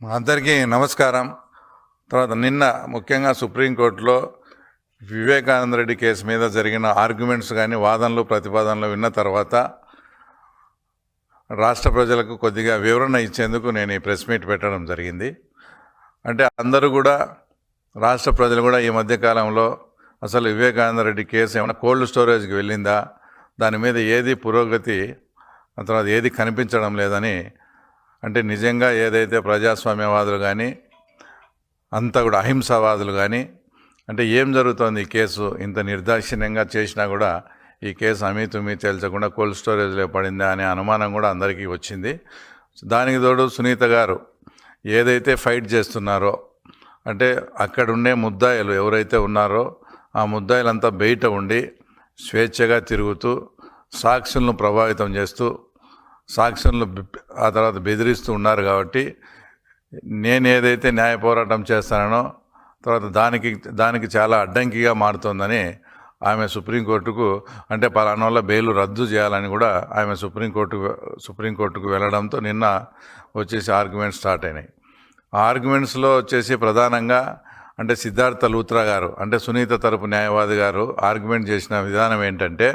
అందరికీ నమస్కారం. తర్వాత నిన్న ముఖ్యంగా సుప్రీంకోర్టులో వివేకానంద రెడ్డి కేసు మీద జరిగిన ఆర్గ్యుమెంట్స్ కానీ వాదనలు ప్రతిపాదనలు విన్న తర్వాత రాష్ట్ర ప్రజలకు కొద్దిగా వివరణ ఇచ్చేందుకు నేను ఈ ప్రెస్ మీట్ పెట్టడం జరిగింది. అంటే అందరూ కూడా రాష్ట్ర ప్రజలు కూడా ఈ మధ్యకాలంలో అసలు వివేకానంద రెడ్డి కేసు ఏమైనా కోల్డ్ స్టోరేజ్కి వెళ్ళిందా? దాని మీద ఏది పురోగతి తర్వాత ఏది కనిపించడం లేదని అంటే నిజంగా ఏదైతే ప్రజాస్వామ్యవాదులు కానీ అంతా కూడా అహింసావాదులు కానీ అంటే ఏం జరుగుతోంది ఈ కేసు? ఇంత నిర్దాక్షిణ్యంగా చేసినా కూడా ఈ కేసు అమీతుమీ తేల్చకుండా కోల్డ్ స్టోరేజ్లో పడిందా అనే అనుమానం కూడా అందరికీ వచ్చింది. దానికి తోడు సునీత గారు ఏదైతే ఫైట్ చేస్తున్నారో అంటే అక్కడుండే ముద్దాయిలు ఎవరైతే ఉన్నారో ఆ ముద్దాయిలంతా బయట ఉండి స్వేచ్ఛగా తిరుగుతూ సాక్షులను ప్రభావితం చేస్తూ సాక్ష్యంలో ఆ తర్వాత బెదిరిస్తూ ఉన్నారు కాబట్టి నేను ఏదైతే న్యాయ పోరాటం చేస్తానో తర్వాత దానికి దానికి చాలా అడ్డంకిగా మారుతోందని ఆమె సుప్రీంకోర్టుకు అంటే పలానా వల్ల బెయిల్ రద్దు చేయాలని కూడా ఆమె సుప్రీంకోర్టుకు సుప్రీంకోర్టుకు వెళ్ళడంతో నిన్న వచ్చేసి ఆర్గ్యుమెంట్స్ స్టార్ట్ అయినాయి. ఆ ఆర్గ్యుమెంట్స్లో వచ్చేసి ప్రధానంగా అంటే సిద్ధార్థ లూత్రా గారు అంటే సునీత తరపు న్యాయవాది గారు ఆర్గ్యుమెంట్ చేసిన విధానం ఏంటంటే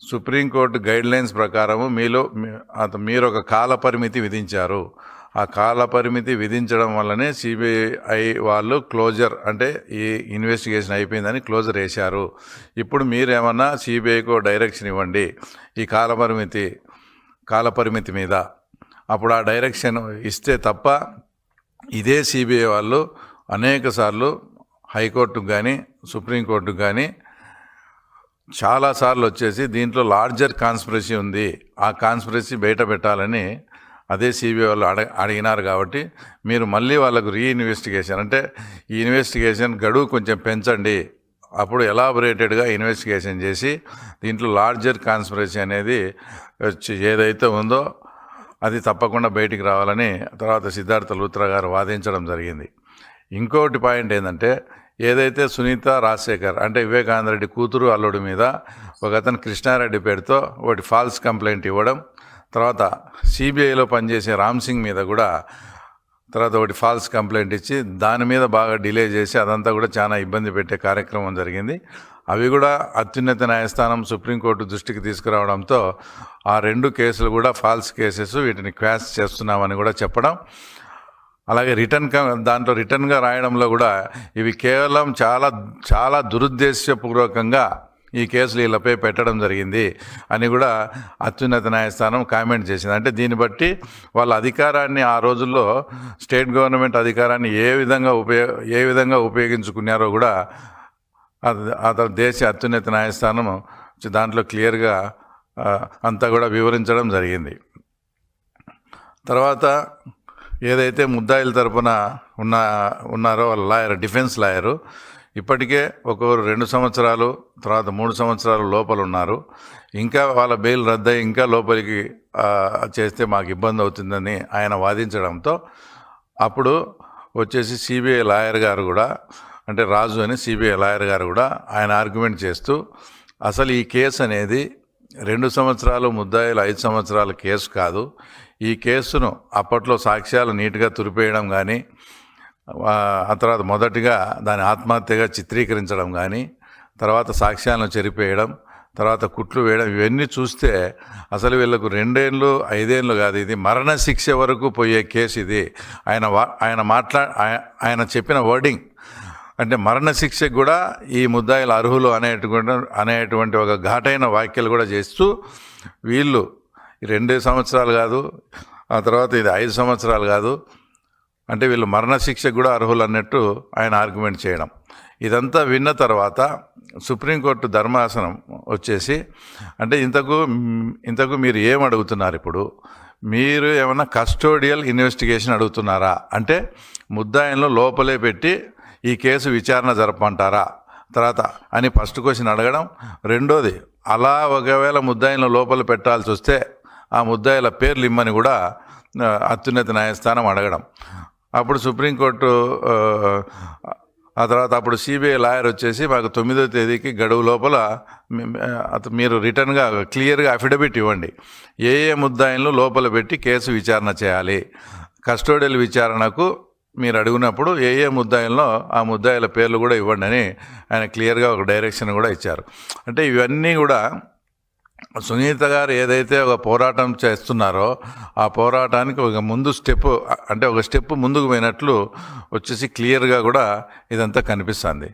సుప్రీంకోర్టు గైడ్ లైన్స్ ప్రకారము మీలో అత- మీరు ఒక కాల పరిమితి విధించారు. ఆ కాల పరిమితి విధించడం వల్లనే సిబిఐ వాళ్ళు క్లోజర్ అంటే ఈ ఇన్వెస్టిగేషన్ అయిపోయిందని క్లోజర్ వేశారు. ఇప్పుడు మీరేమన్నా సిబిఐకు డైరెక్షన్ ఇవ్వండి ఈ కాల పరిమితి కాల పరిమితి మీద. అప్పుడు ఆ డైరెక్షన్ ఇస్తే తప్ప ఇదే సిబిఐ వాళ్ళు అనేక సార్లు హైకోర్టుకు కానీ సుప్రీంకోర్టుకు కానీ చాలాసార్లు వచ్చేసి దీంట్లో లార్జర్ కాన్స్పిరసీ ఉంది. ఆ కాన్స్పిరసీ బయట పెట్టాలని అదే సిబిఐ వాళ్ళు అడ అడిగినారు కాబట్టి మీరు మళ్ళీ వాళ్ళకు రీఇన్వెస్టిగేషన్. అంటే ఈ ఇన్వెస్టిగేషన్ గడువు కొంచెం పెంచండి. అప్పుడు ఎలాబొరేటెడ్గా ఇన్వెస్టిగేషన్ చేసి దీంట్లో లార్జర్ కాన్స్పిరసీ అనేది వచ్చి ఏదైతే ఉందో అది తప్పకుండా బయటికి రావాలని తర్వాత సిద్ధార్థ లూత్రా గారు వాదించడం జరిగింది. ఇంకోటి పాయింట్ ఏంటంటే ఏదైతే సునీత రాజశేఖర్ అంటే వివేకానందరెడ్డి కూతురు అల్లుడి మీద ఒక అతను కృష్ణారెడ్డి పేరుతో ఒకటి ఫాల్స్ కంప్లైంట్ ఇవ్వడం తర్వాత సిబిఐలో పనిచేసే రామ్ సింగ్ మీద కూడా తర్వాత ఒకటి ఫాల్స్ కంప్లైంట్ ఇచ్చి దాని మీద బాగా డిలే చేసి అదంతా కూడా చాలా ఇబ్బంది పెట్టే కార్యక్రమం జరిగింది. అవి కూడా అత్యున్నత న్యాయస్థానం సుప్రీంకోర్టు దృష్టికి తీసుకురావడంతో ఆ రెండు కేసులు కూడా ఫాల్స్ కేసెస్ వీటిని క్వాష్ చేస్తున్నామని కూడా చెప్పడం. అలాగే రిటర్న్ క- దాంట్లో రిటర్న్గా రాయడంలో కూడా ఇవి కేవలం చాలా చాలా దురుద్దేశపూర్వకంగా ఈ కేసులు వీళ్ళపై పెట్టడం జరిగింది అని కూడా అత్యున్నత న్యాయస్థానం కామెంట్ చేసింది. అంటే దీన్ని బట్టి వాళ్ళ అధికారాన్ని ఆ రోజుల్లో స్టేట్ గవర్నమెంట్ అధికారాన్ని ఏ విధంగా ఉపయోగ ఏ విధంగా ఉపయోగించుకున్నారో కూడా అతను దేశ అత్యున్నత న్యాయస్థానం దాంట్లో క్లియర్గా అంతా కూడా వివరించడం జరిగింది. తర్వాత ఏదైతే ముద్దాయిల తరపున ఉన్న ఉన్నారో వాళ్ళ లాయర్ డిఫెన్స్ లాయరు ఇప్పటికే ఒక్కొక్కరు రెండు సంవత్సరాలు తర్వాత మూడు సంవత్సరాలు లోపల ఉన్నారు. ఇంకా వాళ్ళ బెయిల్ రద్దయి ఇంకా లోపలికి చేస్తే మాకు ఇబ్బంది అవుతుందని ఆయన వాదించడంతో అప్పుడు వచ్చేసి సిబిఐ లాయర్ గారు కూడా అంటే రాజు అని సిబిఐ లాయర్ గారు కూడా ఆయన ఆర్గ్యుమెంట్ చేస్తూ అసలు ఈ కేసు అనేది రెండు సంవత్సరాలు ముద్దాయిలు ఐదు సంవత్సరాల కేసు కాదు. ఈ కేసును అప్పట్లో సాక్ష్యాలు నీట్గా తురిపేయడం కానీ ఆ తర్వాత మొదటిగా దాని ఆత్మహత్యగా చిత్రీకరించడం కానీ తర్వాత సాక్ష్యాలను చెరిపేయడం తర్వాత కుట్లు వేయడం ఇవన్నీ చూస్తే అసలు వీళ్ళకు రెండేళ్ళు ఐదేళ్ళు కాదు ఇది మరణశిక్ష వరకు పోయే కేసు ఇది. ఆయన వా ఆయన మాట్లా ఆయన చెప్పిన వర్డింగ్. అంటే మరణశిక్షకు కూడా ఈ ముద్దాయిలు అర్హులు అనేటువంటి అనేటువంటి ఒక ఘాటైన వ్యాఖ్యలు కూడా చేస్తూ వీళ్ళు రెండే సంవత్సరాలు కాదు ఆ తర్వాత ఇది ఐదు సంవత్సరాలు కాదు. అంటే వీళ్ళు మరణశిక్షకు కూడా అర్హులు అన్నట్టు ఆయన ఆర్గ్యుమెంట్ చేయడం. ఇదంతా విన్న తర్వాత సుప్రీంకోర్టు ధర్మాసనం వచ్చేసి అంటే ఇంతకు ఇంతకు మీరు ఏం అడుగుతున్నారు ఇప్పుడు? మీరు ఏమైనా కస్టోడియల్ ఇన్వెస్టిగేషన్ అడుగుతున్నారా? అంటే ముద్దాయిలను లోపలే పెట్టి ఈ కేసు విచారణ జరపమంటారా? తర్వాత అని ఫస్ట్ క్వశ్చన్ అడగడం. రెండోది అలా ఒకవేళ ముద్దాయిలను లోపల పెట్టాల్సి వస్తే ఆ ముద్దాయిల పేర్లు ఇమ్మని కూడా అత్యున్నత న్యాయస్థానం అడగడం. అప్పుడు సుప్రీంకోర్టు ఆ, ఆ తర్వాత అప్పుడు సిబిఐ లాయర్ వచ్చేసి మాకు తొమ్మిదో తేదీకి గడువు లోపల మీరు రిటర్న్గా క్లియర్గా అఫిడవిట్ ఇవ్వండి. ఏ ఏ ముద్దాయిలను లోపల పెట్టి కేసు విచారణ చేయాలి. కస్టోడియల్ విచారణకు మీరు అడిగినప్పుడు ఏ ఏ ముద్దాయిల్లో ఆ ముద్దాయిల పేర్లు కూడా ఇవ్వండి అని ఆయన క్లియర్గా ఒక డైరెక్షన్ కూడా ఇచ్చారు. అంటే ఇవన్నీ కూడా సునీత గారు ఏదైతే ఒక పోరాటం చేస్తున్నారో ఆ పోరాటానికి ఒక ముందు స్టెప్ అంటే ఒక స్టెప్ ముందుకు పోయినట్లు వచ్చేసి క్లియర్గా కూడా ఇదంతా కనిపిస్తుంది.